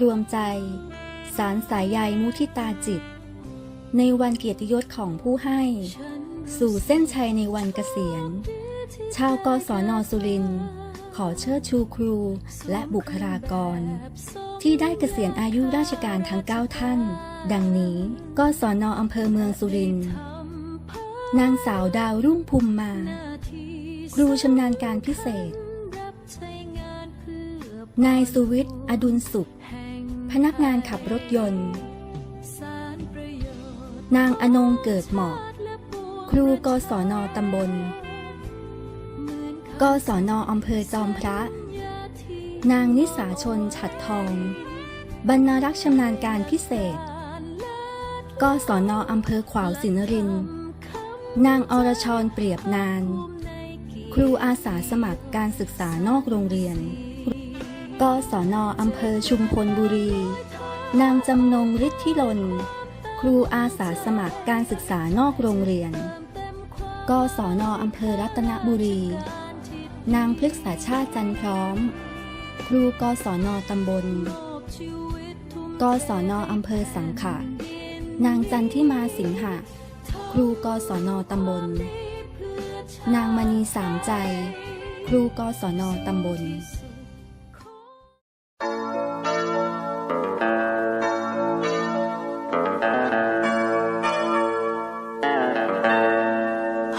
รวมใจ สารสายใยมุทิตาจิต ในวันเกียรติยศของผู้ให้ สู่เส้นชัยในวันเกษียณ ชาวกศนสุริน ขอเชิดชูครูและบุคลากร ที่ได้เกษียณอายุราชการทั้ง 9 ท่าน ดังนี้กศนอำเภอเมืองสุรินนางสาวดาวรุ่งภูมิมา ครูชำนาญการพิเศษ นายสุวิทย์ อดุลสุข พนักงานขับรถยนต์ นางอนงเกิดเหมาะครูกศนตำบล กศนอำเภอจอมพระ นางนิสาชนฉัดทอง บรรณารักษ์ชำนาญการพิเศษ กศนอำเภอขวาวสินริน นางอรชรเปรียบนาน ครูอาสาสมัครการศึกษานอกโรงเรียน กศนออำเภอชุมพลบุรี นางจำนงฤทธิลนครูอาสาสมัครการศึกษานอกโรงเรียน กศนออำเภอรัตนบุรี นางพฤกษาชาติจันพร้อม ครูกศนตำบล กศนออำเภอสังขะ นางจันทิมาสิงหะ ครูกศนตำบล นางมณีสามใจ ครูกศนตำบล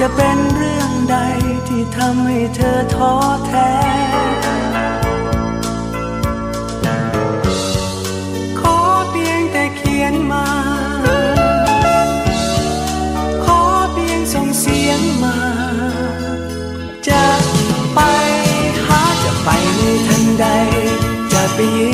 จะเป็นเรื่องใดที่ทำให้เธอท้อแท้ ขอเพียงแต่เขียนมา ขอเพียงส่งเสียงมา จะไปหาจะไปในทันใด จะไปยื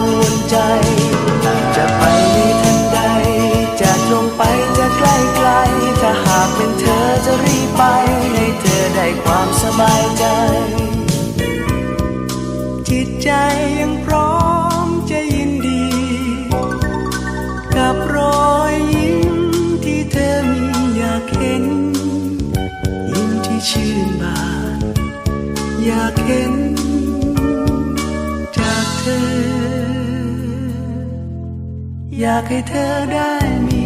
วามกังวลใจ จะไปในทันใด จะตรงไปจะใกล้ไกล ถ้าหากเป็นเธอจะรีบไป ให้เธอได้ความสบายใจ จิตใจยังพร้อ อยากให้เธอได้มี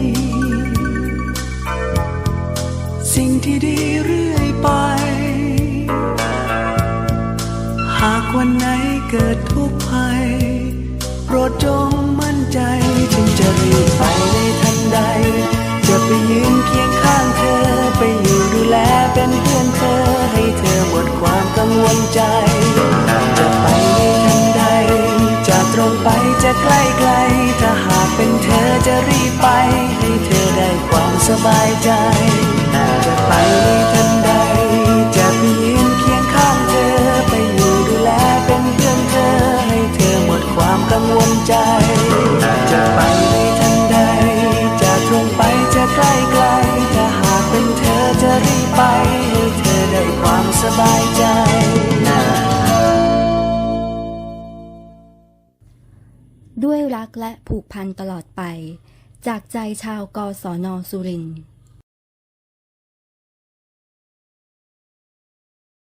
สิ่งที่ดีเรื่อยไป หากวันไหนเกิดทุกข์ภัย โปรดจงมั่นใจฉันจะรีบ ใกล้ไกล ถ้าหากเป็นเธอจะรีบไป ให้เธอได้ความสบายใจ ด้วยรักและผูกพันตลอดไป จากใจชาวกศนสุรินทร์